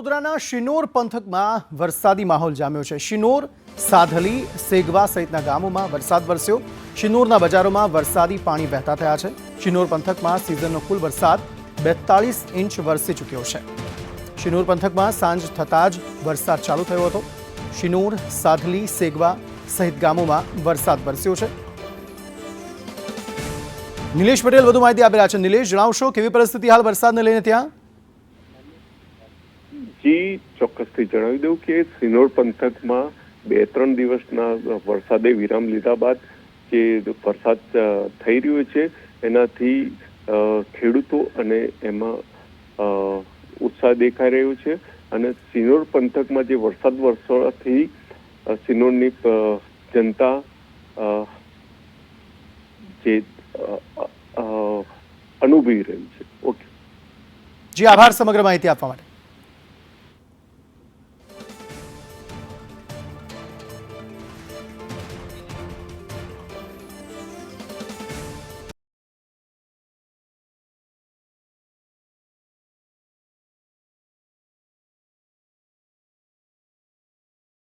વડોદરાના શિનોર પંથકમાં વરસાદી માહોલ જામ્યો છે. શિનોર, સાધલી, સેગવા સહિતના ગામોમાં વરસાદ વરસ્યો. શિનોરના બજારોમાં વરસાદી પાણી વહેતા થયા છે. શિનોર પંથકમાં સિઝનનો કુલ વરસાદ બેતાળીસ ઇંચ વરસી ચૂક્યો છે. શિનોર પંથકમાં સાંજ થતાં જ વરસાદ ચાલુ થયો હતો. શિનોર, સાધલી, સેગવા સહિત ગામોમાં વરસાદ વરસ્યો છે. નિલેશ પટેલ, વધુ માહિતી આપી રહ્યા છે. નિલેશ, જણાવશો કેવી પરિસ્થિતિ હાલ વરસાદને લઈને ત્યાં? જી, ચોક્કસથી જણાવી દઉં કે સિનોર પંથકમાં બે ત્રણ દિવસના વરસાદે વિરામ લીધા બાદ જે વરસાદ થઈ રહ્યો છે, એનાથી ખેડૂતો અને એમાં ઉત્સાહ દેખાઈ રહ્યો છે અને સિનોર પંથકમાં જે વરસાદ વરસવાથી સિનોરની જનતા જે અનુભવી રહ્યું છે. ઓકે. જી, આભાર સમગ્ર માહિતી આપવા માટે.